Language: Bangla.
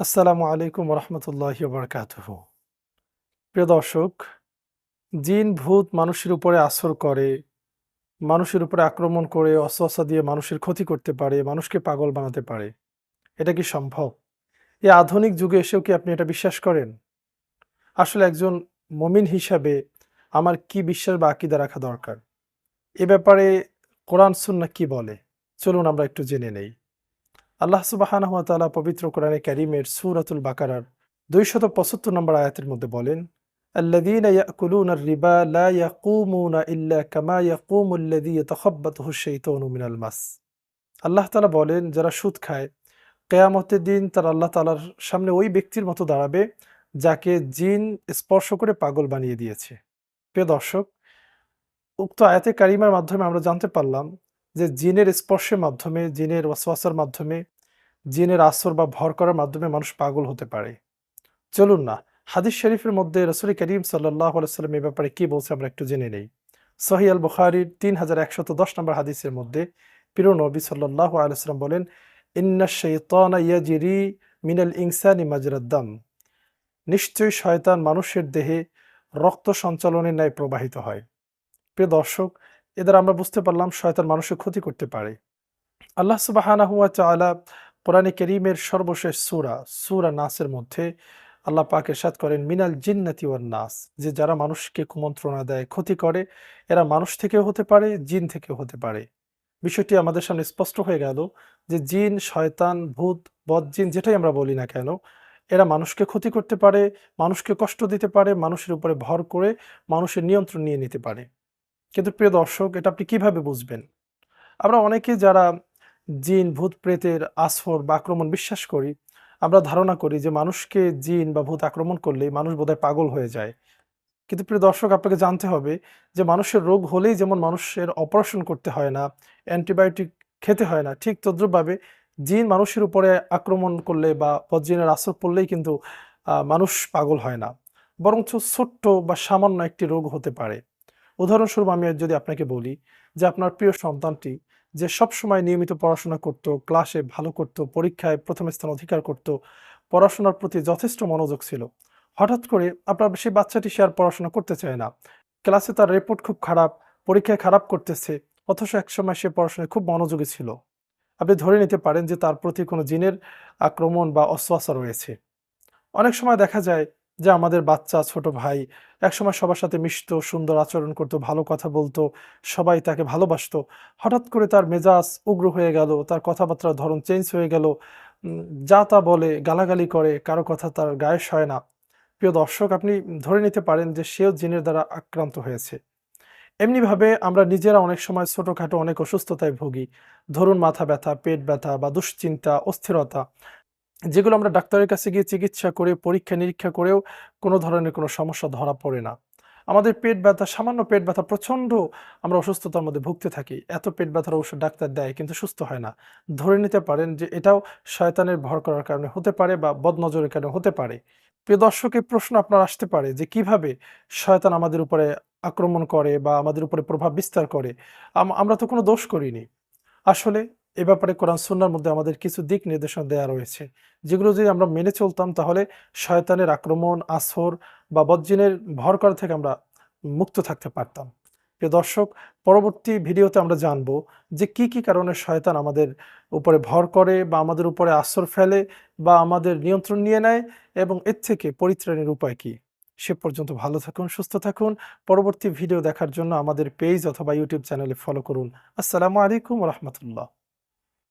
আসসালামু আলাইকুম রহমতুল্লাহি বারকাতুহ প্রিয় দর্শক, জিন, ভূত মানুষের উপরে আসর করে, মানুষের উপরে আক্রমণ করে অস্ত্র দিয়ে মানুষের ক্ষতি করতে পারে, মানুষকে পাগল বানাতে পারে, এটা কি সম্ভব? এই আধুনিক যুগে এসেও কি আপনি এটা বিশ্বাস করেন? আসলে একজন মমিন হিসাবে আমার কি বিশ্বাস বা আকিদা রাখা দরকার? এ ব্যাপারে কোরআন সুন্না কি বলে? চলুন আমরা একটু জেনে নেই। আল্লাহ সুবাহানহ তাআলা পবিত্র কোরআনে ক্যারিমের সুরাতুল বাকারার দুইশত পঁচাত্তর নম্বর আয়াতের মধ্যে বলেন الذين يأكلون الربا لا يقومون إلا كما يقوم الذي يتخبطه الشيطان من المس আল্লাহ তাআলা বলেন যারা সুদ খায় কেয়ামতের দিন তারা আল্লাহ তাআলার সামনে ওই ব্যক্তির মতো দাঁড়াবে যাকে জিন স্পর্শ করে পাগল বানিয়ে দিয়েছে প্রিয় দর্শক উক্ত আয়াতে কারিমার মাধ্যমে আমরা জানতে পারলাম যে জিনের স্পর্শের মাধ্যমে, জিনের ওয়াসওয়াসার মাধ্যমে, জিনের আসর বা ভর করার মাধ্যমে মানুষ পাগল হতে পারে। চলুন না, হাদিস শরীফের মধ্যে রসুল করিম সাল্লাহ সাল্লাম এ ব্যাপারে কি বলছে আমরা একটু জেনে নেই। সহি আল বুখারির তিন হাজার একশত দশ নম্বর হাদিসের মধ্যে প্রিয় নবী সাল্লাহ আলাইসাল্লাম বলেন, ইন্না শৈতানা ইয়াজিরি মিনাল ইনসানি মাজরাদ্দাম নিশ্চয়ই শয়তান মানুষের দেহে রক্ত সঞ্চালনের ন্যায় প্রবাহিত হয়। প্রিয় দর্শক এদের আমরা বুঝতে পারলাম শয়তান মানুষের ক্ষতি করতে পারে। আল্লাহ সুবাহানা হুয়া চালা কোরআনে করিমের সর্বশেষ সুরা সুরা নাসের মধ্যে আল্লাহ পাক এরশাদ করেন, মিনাল জিন্নাতি ওয়ান নাস, যে যারা মানুষকে কুমন্ত্রণা দেয়, ক্ষতি করে, এরা মানুষ থেকেও হতে পারে, জিন থেকেও হতে পারে। বিষয়টি আমাদের সামনে স্পষ্ট হয়ে গেল যে জিন, শয়তান, ভূত, বদ জিন যেটাই আমরা বলি না কেন, এরা মানুষকে ক্ষতি করতে পারে, মানুষকে কষ্ট দিতে পারে, মানুষের উপরে ভর করে, মানুষের নিয়ন্ত্রণ নিয়ে নিতে পারে। কিন্তু প্রিয় দর্শক, এটা আপনি কীভাবে বুঝবেন? আমরা অনেকে যারা জিন, ভূত, প্রেতের আসর বা আক্রমণ বিশ্বাস করি, আমরা ধারণা করি যে মানুষকে জিন বা ভূত আক্রমণ করলেই মানুষ বোধহয় পাগল হয়ে যায়। কিন্তু প্রিয় দর্শক, আপনাকে জানতে হবে যে মানুষের রোগ হলেই যেমন মানুষের অপারেশন করতে হয় না, অ্যান্টিবায়োটিক খেতে হয় না, ঠিক তদ্রুপভাবে জিন মানুষের উপরে আক্রমণ করলে বা পজিনের আসর পড়লেই কিন্তু মানুষ পাগল হয় না। বরঞ্চ ছোট্ট বা সামান্য একটি রোগ হতে পারে। উদাহরণস্বরূপ আমি যদি আপনাকে বলি যে আপনার প্রিয় সন্তানটি যে সব সময় নিয়মিত পড়াশোনা করত, ক্লাসে ভালো করত, পরীক্ষায় প্রথম স্থান অধিকার করত, পড়াশোনার প্রতি যথেষ্ট মনোযোগ ছিল। হঠাৎ করে আপনার সেই বাচ্চাটি সে আর পড়াশোনা করতে চায় না। ক্লাসে তার রিপোর্ট খুব খারাপ, পরীক্ষায় খারাপ করতেছে, অথচ একসময় সে পড়াশোনায় খুব মনোযোগী ছিল। আপনি ধরে নিতে পারেন যে তার প্রতি কোনো জিনের আক্রমণ বা অশ্বাসা রয়েছে। অনেক সময় দেখা যায় যে আমাদের বাচ্চা, ছোট ভাই একসময় সবার সাথে মিশত, সুন্দর আচরণ করতো, ভালো কথা বলতো, সবাই তাকে ভালোবাসত। হঠাৎ করে তার মেজাজ উগ্র হয়ে গেল, তার কথাবার্তার ধরন চেঞ্জ হয়ে গেল। যা তা বলে, গালাগালি করে, কারও কথা তার গায়ে হয় না। প্রিয় দর্শক, আপনি ধরে নিতে পারেন যে সেও জিনের দ্বারা আক্রান্ত হয়েছে। এমনিভাবে আমরা নিজেরা অনেক সময় ছোটোখাটো অনেক অসুস্থতায় ভুগি। ধরুন মাথা ব্যথা, পেট ব্যথা বা দুশ্চিন্তা, অস্থিরতা। যেগুলো আমরা ডাক্তারের কাছে গিয়ে চিকিৎসা করে, পরীক্ষা নিরীক্ষা করেও কোনো ধরনের কোনো সমস্যা ধরা পড়ে না। আমাদের পেট ব্যথা, সামান্য পেট ব্যথা প্রচণ্ড আমরা অসুস্থতার মধ্যে ভুগতে থাকি। এত পেট ব্যথার ওষুধ ডাক্তার দেয় কিন্তু সুস্থ হয় না। ধরে নিতে পারেন যে এটাও শয়তানের ভর করার কারণে হতে পারে বা বদনজরের কারণে হতে পারে। প্রিয় দর্শকের প্রশ্ন আপনার আসতে পারে যে কীভাবে শয়তান আমাদের উপরে আক্রমণ করে বা আমাদের উপরে প্রভাব বিস্তার করে? আমরা তো কোনো দোষ করিনি। আসলে এ ব্যাপারে কোরআন সুন্নার মধ্যে আমাদের কিছু দিক নির্দেশনা দেওয়া রয়েছে। যেগুলো যদি আমরা মেনে চলতাম, তাহলে শয়তানের আক্রমণ, আসর বা বজ্জিনের ভর করা থেকে আমরা মুক্ত থাকতে পারতাম। প্রিয় দর্শক, পরবর্তী ভিডিওতে আমরা জানব যে কি কি কারণে শয়তান আমাদের উপরে ভর করে বা আমাদের উপরে আসর ফেলে বা আমাদের নিয়ন্ত্রণ নিয়ে নেয় এবং এর থেকে পরিত্রাণের উপায় কি। সে পর্যন্ত ভালো থাকুন, সুস্থ থাকুন। পরবর্তী ভিডিও দেখার জন্য আমাদের পেজ অথবা ইউটিউব চ্যানেলে ফলো করুন। আসসালামু আলাইকুম রহমতুল্লাহ।